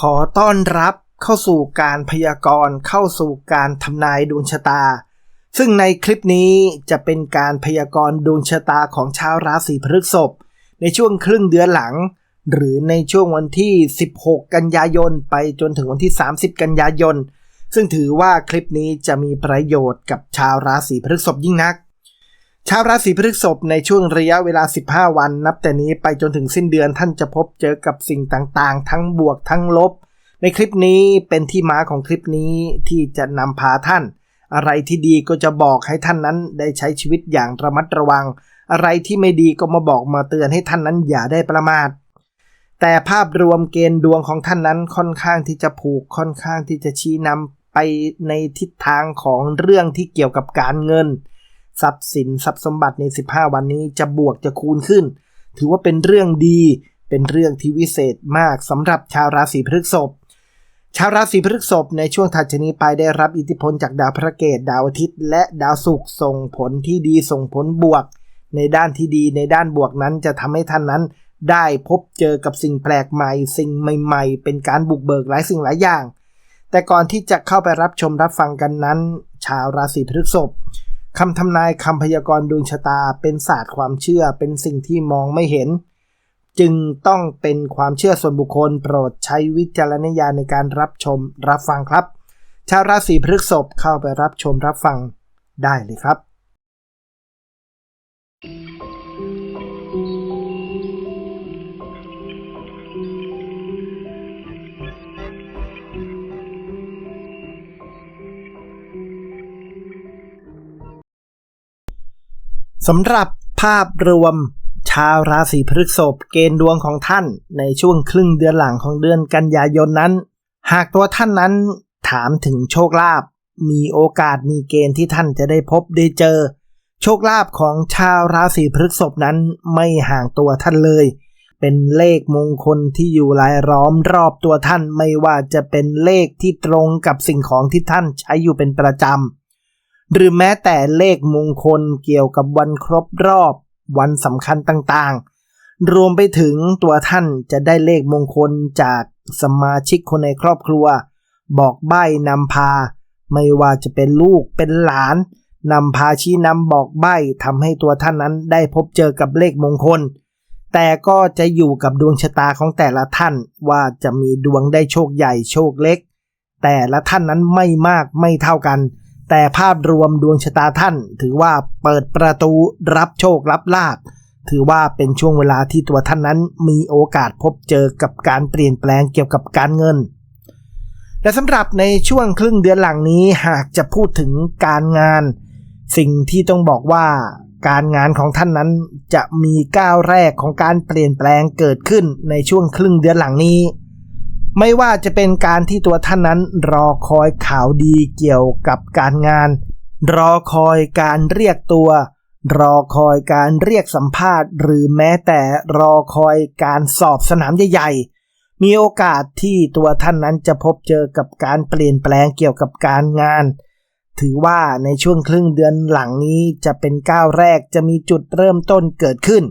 ขอต้อนรับเข้าสู่การพยากรณ์เข้าสู่การทำนายดวงชะตา ซึ่งในคลิปนี้จะเป็นการพยากรณ์ดวงชะตาของชาวราศีพฤษภในช่วงครึ่งเดือนหลัง หรือในช่วงวันที่ 16 กันยายน ไปจนถึงวันที่ 30 กันยายน ซึ่งถือว่าคลิปนี้จะมีประโยชน์กับชาวราศีพฤษภยิ่งนัก ชาวราศีพฤษภในช่วงระยะเวลา 15 วัน นับแต่นี้ไปจนถึงสิ้นเดือนท่านจะพบเจอกับสิ่งต่างๆ ทั้งบวกทั้งลบ ในคลิปนี้เป็นที่มาของคลิปนี้ที่จะนำพาท่าน อะไรที่ดีก็จะบอกให้ท่านนั้นได้ใช้ชีวิตอย่างระมัดระวัง อะไรที่ไม่ดีก็มาบอกมาเตือนให้ท่านนั้นอย่าได้ประมาท แต่ภาพรวมเกณฑ์ดวงของท่านนั้นค่อนข้างที่จะผูกค่อนข้างที่จะชี้นำไปในทิศทางของเรื่องที่เกี่ยวกับการเงิน ทรัพย์สินทรัพย์สมบัติใน 15 วันนี้จะบวกจะคูณขึ้น ถือว่าเป็นเรื่องดี เป็นเรื่องที่วิเศษมากสำหรับชาวราศีพฤษภชาวราศีพฤษภในช่วงถัดจากนี้ไปได้รับอิทธิพลจากดาวพระเกตดาวอาทิตย์ และดาวศุกร์ส่งผลที่ดีส่งผลบวก ในด้านที่ดีในด้านบวกนั้นจะทำให้ท่านนั้น ได้พบเจอกับสิ่งแปลกใหม่ สิ่งใหม่ ๆ เป็นการบุกเบิกหลายสิ่งหลายอย่าง แต่ก่อนที่จะเข้าไปรับชมรับฟังกันนั้น ชาวราศีพฤษภ คำทำนายคำพยากรณ์ดวงชะตาเป็นศาสตร์ความเชื่อเป็นสิ่งที่มองไม่เห็น จึงต้องเป็นความเชื่อส่วนบุคคล โปรดใช้วิจารณญาณในการรับชมรับฟังครับ ชาวราศีพฤษภเข้าไปรับชมรับฟังได้เลยครับ สำหรับภาพรวมชาวราศีพฤษภเกณฑ์ดวงของท่านในช่วงครึ่งเดือนหลังของเดือนกันยายนนั้น หากตัวท่านนั้นถามถึงโชคลาภมีโอกาสมีเกณฑ์ที่ท่านจะได้พบได้เจอ โชคลาภของชาวราศีพฤษภนั้นไม่ห่างตัวท่านเลย เป็นเลขมงคลที่อยู่รายล้อมรอบตัวท่านไม่ว่าจะเป็นเลขที่ตรงกับสิ่งของที่ท่านใช้อยู่เป็นประจำ หรือแม้แต่เลขมงคลเกี่ยวกับวันครบรอบ วันสำคัญต่างๆ รวมไปถึงตัวท่านจะได้เลขมงคลจากสมาชิกคนในครอบครัว บอกใบ้นำพา ไม่ว่าจะเป็นลูกเป็นหลานนำพาชี้นำบอกใบ้ทำให้ตัวท่านนั้นได้พบเจอกับเลขมงคล แต่ก็จะอยู่กับดวงชะตาของแต่ละท่านว่าจะมีดวงได้โชคใหญ่โชคเล็ก แต่ละท่านนั้นไม่มากไม่เท่ากัน แต่ภาพรวมดวงชะตาท่าน ถือว่าเปิดประตูรับโชครับลาภถือว่าเป็นช่วงเวลาที่ตัวท่านนั้นมีโอกาสพบเจอกับการเปลี่ยนแปลงเกี่ยวกับการเงิน และสำหรับในช่วงครึ่งเดือนหลังนี้หากจะพูดถึงการงาน สิ่งที่ต้องบอกว่าการงานของท่านนั้นจะมีก้าวแรกของการเปลี่ยนแปลงเกิดขึ้นในช่วงครึ่งเดือนหลังนี้ ไม่ว่าจะเป็นการที่ตัวท่านนั้นรอคอยข่าวดีเกี่ยวกับการงาน รอคอยการเรียกตัว รอคอยการเรียกสัมภาษณ์ หรือแม้แต่รอคอยการสอบสนามใหญ่ๆ มีโอกาสที่ตัวท่านนั้นจะพบเจอกับการเปลี่ยนแปลงเกี่ยวกับการงาน ถือว่าในช่วงครึ่งเดือนหลังนี้จะเป็นก้าวแรกจะมีจุดเริ่มต้นเกิดขึ้น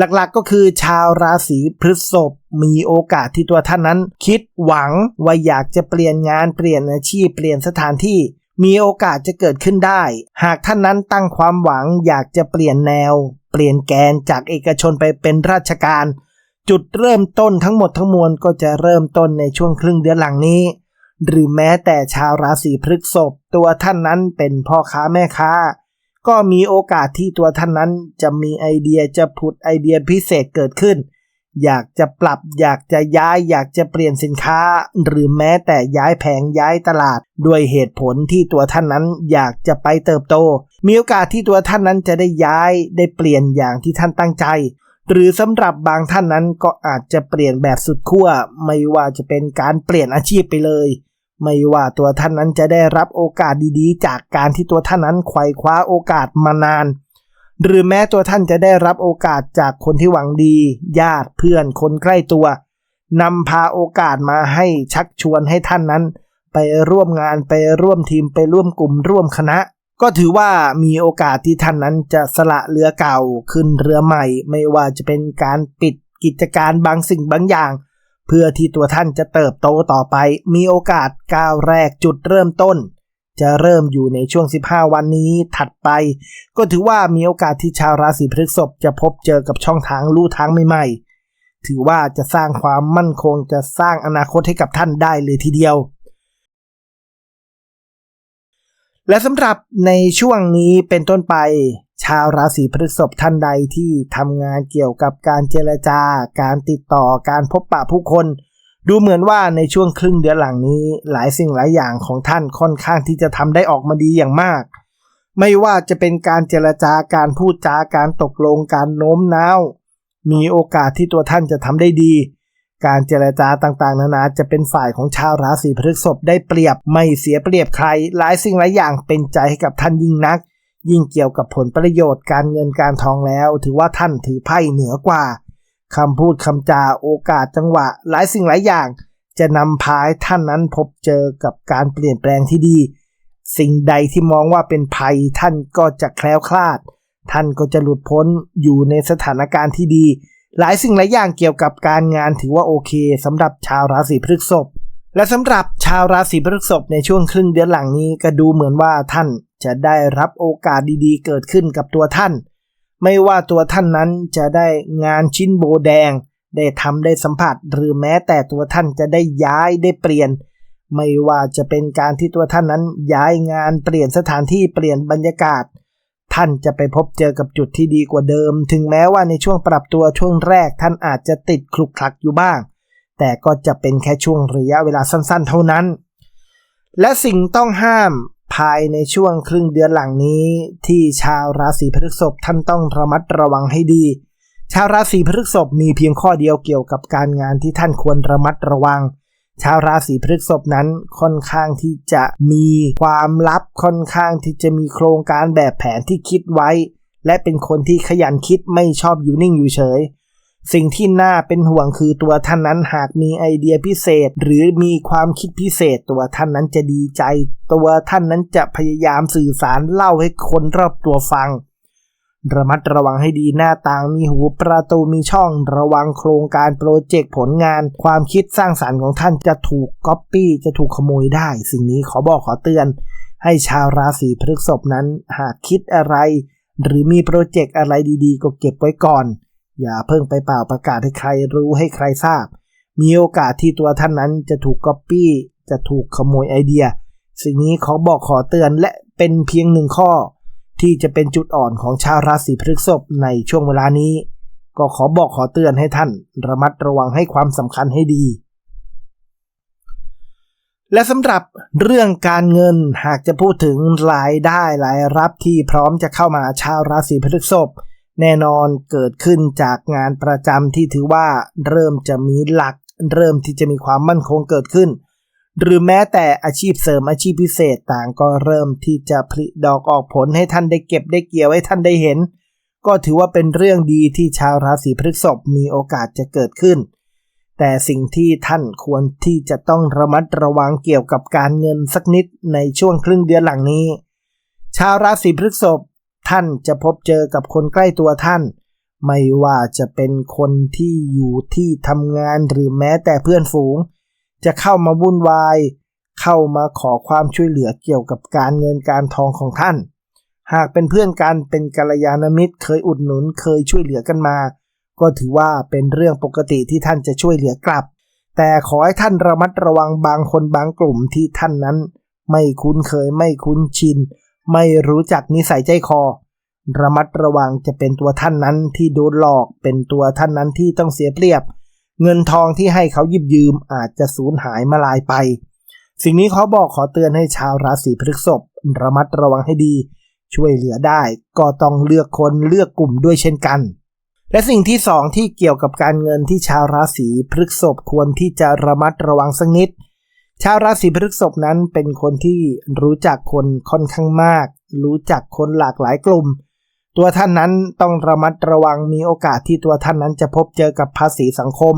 หลักๆก็คือชาวราศีพฤษภมีโอกาสที่ตัวท่านนั้น คิดหวังว่าอยากจะเปลี่ยนงานเปลี่ยนอาชีพเปลี่ยนสถานที่ มีโอกาสจะเกิดขึ้นได้ หากท่านนั้นตั้งความหวังอยากจะเปลี่ยนแนว เปลี่ยนแกนจากเอกชนไปเป็นราชการ จุดเริ่มต้นทั้งหมดทั้งมวลก็จะเริ่มต้นในช่วงครึ่งเดือนหลังนี้ หรือแม้แต่ชาวราศีพฤษภตัวท่านนั้นเป็นพ่อค้าแม่ค้า ก็มีโอกาสที่ตัวท่านนั้นจะมีไอเดียจะผุดไอเดียพิเศษเกิดขึ้น อยากจะปรับอยากจะย้ายอยากจะเปลี่ยนสินค้า หรือแม้แต่ย้ายแผงย้ายตลาด ด้วยเหตุผลที่ตัวท่านนั้นอยากจะไปเติบโต มีโอกาสที่ตัวท่านนั้นจะได้ย้ายได้เปลี่ยนอย่างที่ท่านตั้งใจ หรือสำหรับบางท่านนั้นก็อาจจะเปลี่ยนแบบสุดขั้วไม่ว่าจะเป็นการเปลี่ยนอาชีพไปเลย ไม่ว่าตัวท่านนั้นจะได้รับโอกาสดีๆ จากการที่ตัวท่านนั้นไขว่คว้าโอกาสมานาน หรือแม้ตัวท่านจะได้รับโอกาสจากคนที่หวังดี ญาติเพื่อนคนใกล้ตัวนำพาโอกาสมาให้ชักชวนให้ท่านนั้น ไปร่วมงานไปร่วมทีมไปร่วมกลุ่มร่วมคณะ ก็ถือว่ามีโอกาสที่ท่านนั้นจะสละเรือเก่าขึ้นเรือใหม่ ไม่ว่าจะเป็นการปิดกิจการบางสิ่งบางอย่าง เพื่อที่ตัวท่านจะเติบโตต่อไป มีโอกาสก้าวแรกจุดเริ่มต้น จะเริ่มอยู่ในช่วง 15 วันนี้ถัดไป ก็ถือว่ามีโอกาสที่ชาวราศีพฤษภจะพบเจอกับช่องทางลู่ทางใหม่ๆ ถือว่าจะสร้างความมั่นคงจะสร้างอนาคตให้กับท่านได้เลยทีเดียวและสำหรับในช่วงนี้เป็นต้นไป ชาวราศีพฤษภท่านใดที่ทำงานเกี่ยวกับการเจรจา การติดต่อการพบปะผู้คน ดูเหมือนว่าในช่วงครึ่งเดือนหลังนี้ หลายสิ่งหลายอย่างของท่านค่อนข้างที่จะทำได้ออกมาดีอย่างมาก ไม่ว่าจะเป็นการเจรจาการพูดจาการตกลงการโน้มน้าวมีโอกาสที่ตัวท่านจะทำได้ดี การเจรจาต่างๆ นานาจะเป็นฝ่ายของชาวราศีพฤษภได้เปรียบไม่เสียเปรียบใคร หลายสิ่งหลายอย่างเป็นใจให้กับท่านยิ่งนัก ยิ่งเกี่ยวกับผลประโยชน์การเงินการทองแล้ว ถือว่าท่านถือไพ่เหนือกว่าคำพูดคำจาโอกาสจังหวะ หลายสิ่งหลายอย่าง จะนำพายท่านนั้นพบเจอกับการเปลี่ยนแปลงที่ดี สิ่งใดที่มองว่าเป็นภัยท่านก็จะแคล้วคลาด ท่านก็จะหลุดพ้นอยู่ในสถานการณ์ที่ดี หลายสิ่งหลายอย่างเกี่ยวกับการงานถือว่าโอเคสำหรับชาวราศีพฤษภและสำหรับชาวราศีพฤษภในช่วงครึ่งเดือนหลังนี้ก็ดูเหมือนว่าท่าน จะได้รับโอกาสดีๆ เกิดขึ้นกับตัวท่าน ไม่ว่าตัวท่านนั้นจะได้งานชิ้นโบแดง ได้ทำได้สัมผัส หรือแม้แต่ตัวท่านจะได้ย้ายได้เปลี่ยน ไม่ว่าจะเป็นการที่ตัวท่านนั้นย้ายงานเปลี่ยนสถานที่เปลี่ยนบรรยากาศ ท่านจะไปพบเจอกับจุดที่ดีกว่าเดิม ถึงแม้ว่าในช่วงปรับตัวช่วงแรกท่านอาจจะติดคลุกคลักอยู่บ้าง แต่ก็จะเป็นแค่ช่วงระยะเวลาสั้น ๆ เท่านั้นและสิ่งต้องห้าม ภายในช่วงครึ่งเดือนหลังนี้ ที่ชาวราศีพฤษภท่านต้องระมัดระวังให้ดี ชาวราศีพฤษภมีเพียงข้อเดียวเกี่ยวกับการงานที่ท่านควรระมัดระวัง ชาวราศีพฤษภนั้นค่อนข้างที่จะมีความลับค่อนข้างที่จะมีโครงการแบบแผนที่คิดไว้ และเป็นคนที่ขยันคิดไม่ชอบอยู่นิ่งอยู่เฉย สิ่งที่น่าเป็นห่วงคือตัวท่านนั้นหากมีไอเดียพิเศษ หรือมีความคิดพิเศษ ตัวท่านนั้นจะดีใจ ตัวท่านนั้นจะพยายามสื่อสารเล่าให้คนรอบตัวฟัง ระมัดระวังให้ดีหน้าต่างมีหูประตูมีช่อง ระวังโครงการโปรเจกต์ผลงาน ความคิดสร้างสารรค์ของท่านจะถูกก๊อปปี้จะถูกขโมยได้ สิ่งนี้ขอบอกขอเตือน ให้ชาวราศีพฤษภนั้นหากคิดอะไร หรือมีโปรเจกต์อะไรดีๆ ก็เก็บไว้ก่อน อย่าเพิ่งไปเป่าประกาศให้ใครรู้ให้ใครทราบ มีโอกาสที่ตัวท่านนั้นจะถูกก๊อปปี้จะถูกขโมยไอเดีย สิ่งนี้ขอบอกขอเตือนและเป็นเพียงหนึ่งข้อ ที่จะเป็นจุดอ่อนของชาวราศีพฤษภในช่วงเวลานี้ ก็ขอบอกขอเตือนให้ท่าน ระมัดระวังให้ความสำคัญให้ดี และสำหรับเรื่องการเงินหากจะพูดถึงรายได้รายรับที่พร้อมจะเข้ามาชาวราศีพฤษภ แน่นอนเกิดขึ้นจากงานประจำที่ถือว่าเริ่มจะมีหลัก เริ่มที่จะมีความมั่นคงเกิดขึ้น หรือแม้แต่อาชีพเสริมอาชีพพิเศษต่างก็เริ่มที่จะผลิดอกออกผลให้ท่านได้เก็บได้เกี่ยวให้ท่านได้เห็น ก็ถือว่าเป็นเรื่องดีที่ชาวราศีพฤษภมีโอกาสจะเกิดขึ้น แต่สิ่งที่ท่านควรที่จะต้องระมัดระวังเกี่ยวกับการเงินสักนิดในช่วงครึ่งเดือนหลังนี้ ชาวราศีพฤษภ ท่านจะพบเจอกับคนใกล้ตัวท่าน ไม่ว่าจะเป็นคนที่อยู่ที่ทำงานหรือแม้แต่เพื่อนฝูง จะเข้ามาวุ่นวาย เข้ามาขอความช่วยเหลือเกี่ยวกับการเงินการทองของท่าน หากเป็นเพื่อนกันเป็นกัลยาณมิตร เคยอุดหนุนเคยช่วยเหลือกันมา ก็ถือว่าเป็นเรื่องปกติที่ท่านจะช่วยเหลือกลับ แต่ขอให้ท่านระมัดระวังบางคนบางกลุ่มที่ท่านนั้น ไม่คุ้นเคยไม่คุ้นชิน ไม่รู้จักนิสัยใจคอ ระมัดระวังจะเป็นตัวท่านนั้นที่โดนหลอก เป็นตัวท่านนั้นที่ต้องเสียเปรียบ เงินทองที่ให้เขายิบยืมอาจจะสูญหายมาลายไป สิ่งนี้เขาบอกขอเตือนให้ชาวราศีพฤษภระมัดระวังให้ดี ช่วยเหลือได้ ก็ต้องเลือกคนเลือกกลุ่มด้วยเช่นกันและสิ่งที่สองที่เกี่ยวกับการเงินที่ชาวราศีพฤษภควรที่จะระมัดระวังสักนิด ชาวราศีพฤษภนั้นเป็นคนที่รู้จักคนค่อนข้างมาก รู้จักคนหลากหลายกลุ่ม ตัวท่านนั้นต้องระมัดระวังมีโอกาสที่ตัวท่านนั้นจะพบเจอกับภาษีสังคม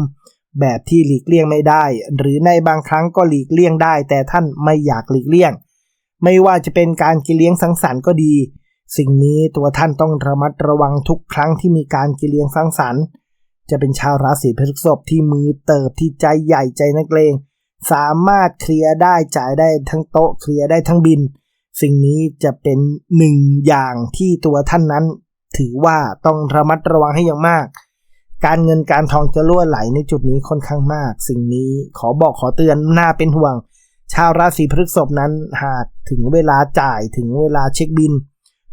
แบบที่หลีกเลี่ยงไม่ได้ หรือในบางครั้งก็หลีกเลี่ยงได้ แต่ท่านไม่อยากหลีกเลี่ยง ไม่ว่าจะเป็นการกินเลี้ยงสังสรรค์ก็ดี สิ่งนี้ตัวท่านต้องระมัดระวังทุกครั้งที่มีการกินเลี้ยงสังสรรค์ จะเป็นชาวราศีพฤษภที่มือเติบที่ใจใหญ่ใจนักเลง สามารถเคลียร์ได้จ่ายได้ทั้งโต๊ะเคลียร์ได้ทั้งบิน สิ่งนี้จะเป็นหนึ่งอย่างที่ตัวท่านนั้น ถือว่าต้องระมัดระวังให้อย่างมาก การเงินการทองจะล่วไหลในจุดนี้ค่อนข้างมาก สิ่งนี้ขอบอกขอเตือนน่าเป็นห่วง ชาวราศีพฤษภนั้นหากถึงเวลาจ่ายถึงเวลาเช็คบิน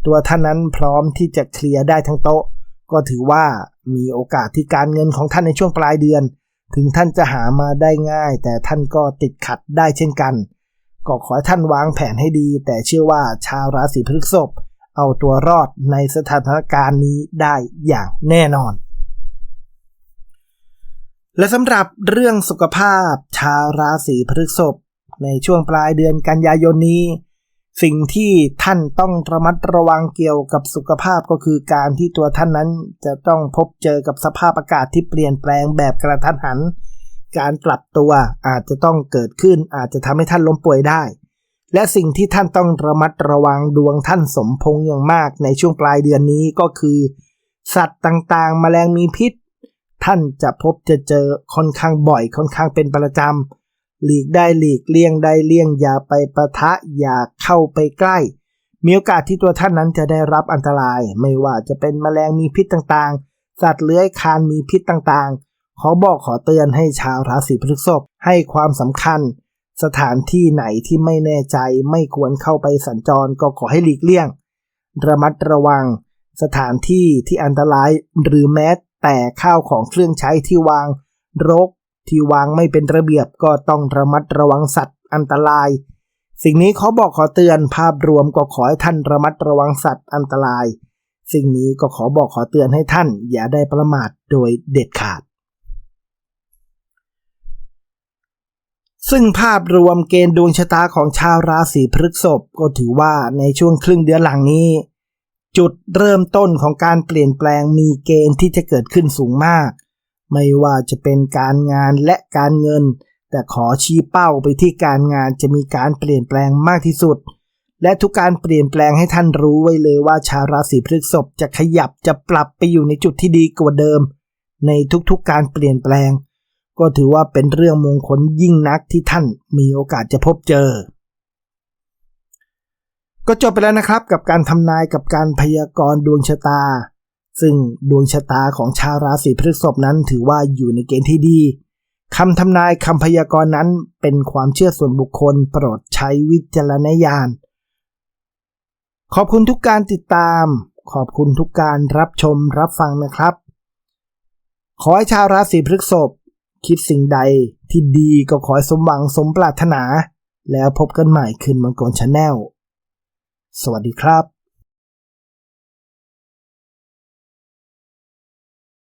ตัวท่านนั้นพร้อมที่จะเคลียร์ได้ทั้งโต๊ะ ก็ถือว่ามีโอกาสที่การเงินของท่านในช่วงปลายเดือน ถึงท่านจะหามาได้ง่าย แต่ท่านก็ติดขัดได้เช่นกัน ก็ขอให้ท่านวางแผนให้ดี แต่เชื่อว่าชาวราศีพฤษภเอาตัวรอดในสถานการณ์นี้ได้อย่างแน่นอน และสำหรับเรื่องสุขภาพชาวราศีพฤษภในช่วงปลายเดือนกันยายนนี้ สิ่งที่ท่านต้องระมัดระวังเกี่ยวกับสุขภาพก็คือการที่ตัวท่านนั้นจะต้องพบเจอกับสภาพอากาศที่เปลี่ยนแปลงแบบกระทันหัน การปรับตัวอาจจะต้องเกิดขึ้นอาจจะทำให้ท่านล้มป่วยได้ และสิ่งที่ท่านต้องระมัดระวังดวงท่านสมพงอย่างมากในช่วงปลายเดือนนี้ก็คือ สัตว์ต่างๆแมลงมีพิษ ท่านจะพบจะเจอค่อนข้างบ่อยค่อนข้างเป็นประจำหลีกได้หลีกเลี่ยงได้เลี่ยงอย่าไปประทะอย่า เข้าไปใกล้ มีโอกาสที่ตัวท่านนั้นจะได้รับอันตราย ไม่ว่าจะเป็นแมลงมีพิษต่างๆ สัตว์เลื้อยคานมีพิษต่างๆ ขอบอกขอเตือนให้ชาวราศีพฤษภให้ความสำคัญ สถานที่ไหนที่ไม่แน่ใจไม่ควรเข้าไปสัญจรก็ขอให้หลีกเลี่ยง ระมัดระวัง สถานที่ที่อันตรายหรือแม้แต่ข้าวของเครื่องใช้ที่วางรกที่วางไม่เป็นระเบียบก็ต้องระมัดระวังสัตว์อันตราย สิ่งนี้ขาบอกขอเตือนภาพรวมก็ขอให้ท่านระมัดระวังสัตว์อันตราย สิ่งนี้ก็ขอบอกขอเตือนให้ท่านอย่าได้ประมาทโดยเด็ดขาด ซึ่งภาพรวมเกณฑ์ดวงชะตาของชาวราศีพฤษภก็ถือว่าในช่วงครึ่งเดือนหลังนี้ จุดเริ่มต้นของการเปลี่ยนแปลงมีเกณฑ์ที่จะเกิดขึ้นสูงมาก ไม่ว่าจะเป็นการงานและการเงิน แต่ขอชี้เป้าไปที่การงานจะมีการเปลี่ยนแปลงมากที่สุด และทุกการเปลี่ยนแปลงให้ท่านรู้ไว้เลยว่าชาวราศีพฤษภจะขยับจะปรับไปอยู่ในจุดที่ดีกว่าเดิม ในทุกๆการเปลี่ยนแปลง ก็ถือว่าเป็นเรื่องมงคลยิ่งนักที่ท่านมีโอกาสจะพบเจอ ก็จบไปแล้วนะครับกับการทำนายกับการพยากรณ์ดวงชะตา ซึ่งดวงชะตาของชาวราศีพฤษภนั้นถือว่าอยู่ในเกณฑ์ที่ดี คำทำนายคำพยากรณ์นั้นเป็นความเชื่อส่วนบุคคลโปรดใช้วิจารณญาณ ขอบคุณทุกการติดตาม ขอบคุณทุกการรับชมรับฟังนะครับ ขอให้ชาวราศีพฤษภคิดสิ่งใดที่ดีก็ขอให้สมหวังสมปรารถนา แล้วพบกันใหม่คืนมังกรชาแนล สวัสดีครับ